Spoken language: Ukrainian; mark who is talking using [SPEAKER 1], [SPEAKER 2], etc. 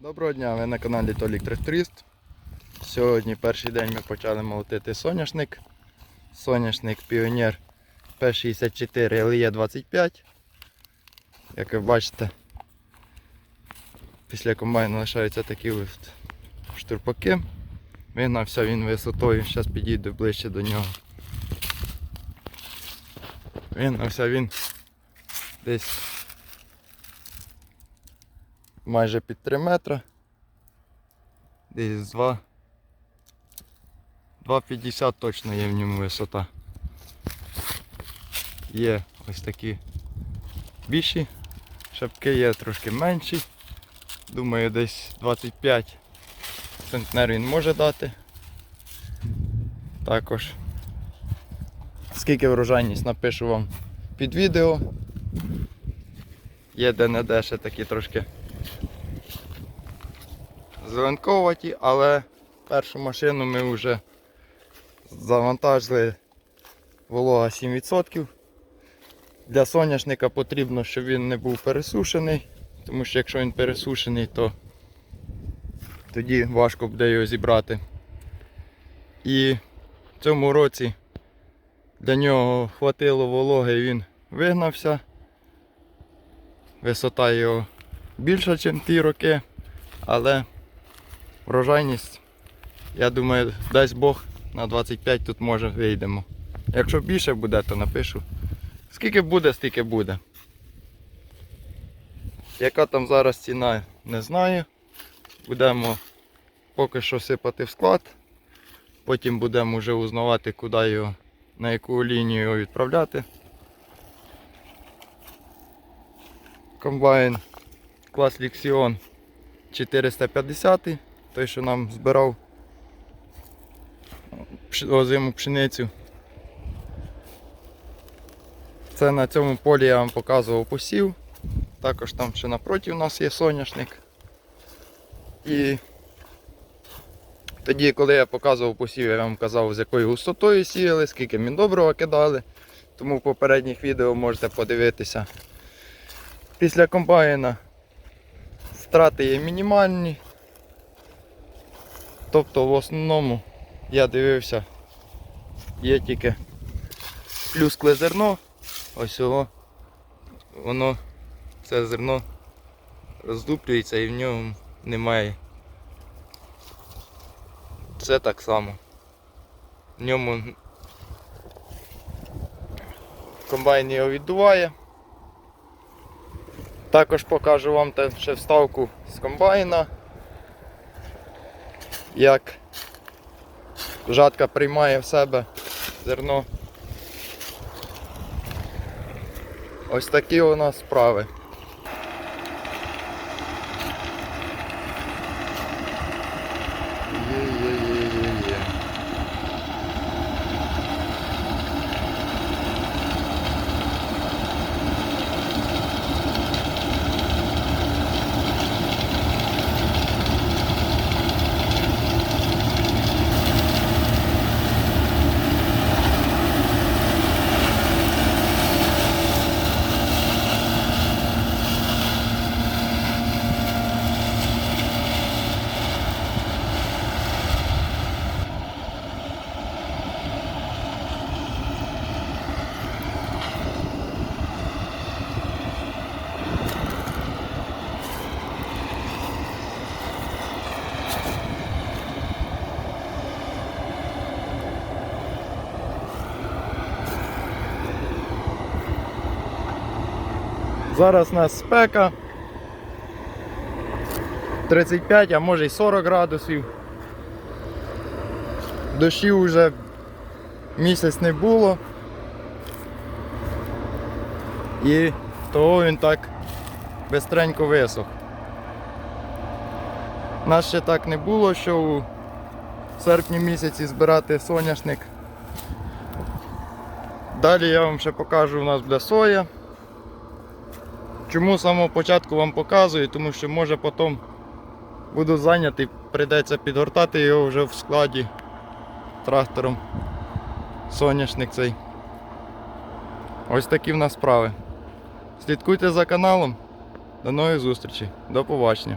[SPEAKER 1] Доброго дня, ви на каналі Толік Тракторист. Сьогодні перший день ми почали молотити соняшник. Соняшник Піонер П64 LE 25. Як ви бачите, після комбайну лишаються такі штурпаки. Вигнався він висотою, зараз підійду ближче до нього. Вигнався він десь майже під 3 метри. Десь 2. 2,50 точно є в ньому висота. Є ось такі більші шапки, є трошки менші. Думаю, десь 25 центнер він може дати. Також. Скільки врожайність напишу вам під відео. Є де-не-де ще такі трошки зеленковаті, але першу машину ми вже завантажили волога 7%. Для соняшника потрібно, щоб він не був пересушений, тому що якщо він пересушений, то тоді важко буде його зібрати. І в цьому році для нього хватило вологи і він вигнався. Висота його більша, ніж ті роки, але врожайність, я думаю, дасть Бог на 25 тут може вийдемо. Якщо більше буде, то напишу. Скільки буде, стільки буде. Яка там зараз ціна, не знаю. Будемо поки що сипати в склад. Потім будемо вже узнавати, куди його, на яку лінію його відправляти. Комбайн клас Ліксіон 450, той, що нам збирав озиму пшеницю. Це на цьому полі я вам показував посів. Також там ще напроти у нас є соняшник. І тоді, коли я показував посів, я вам казав, з якою густотою сіяли, скільки міндобрива кидали. Тому в попередніх відео можете подивитися. Після комбайна Втрати є мінімальні. Тобто в основному я дивився, є тільки плюскле зерно, ось його, воно це зерно роздуплюється і в ньому немає. Це так само. В ньому комбайн його віддуває. Також покажу вам ще вставку з комбайна, як жатка приймає в себе зерно. Ось такі у нас справи. Зараз у нас спека 35, а може й 40 градусів. Дощів вже місяць не було. І того він так бистренько висох. Нас ще так не було, що у серпні місяці збирати соняшник. Далі я вам ще покажу у нас буде соя. Чому з самого початку вам показую? Тому що може потім буду зайнятий, прийдеться підгортати його вже в складі трактором. Соняшник цей. Ось такі в нас справи. Слідкуйте за каналом. До нових зустрічі. До побачення.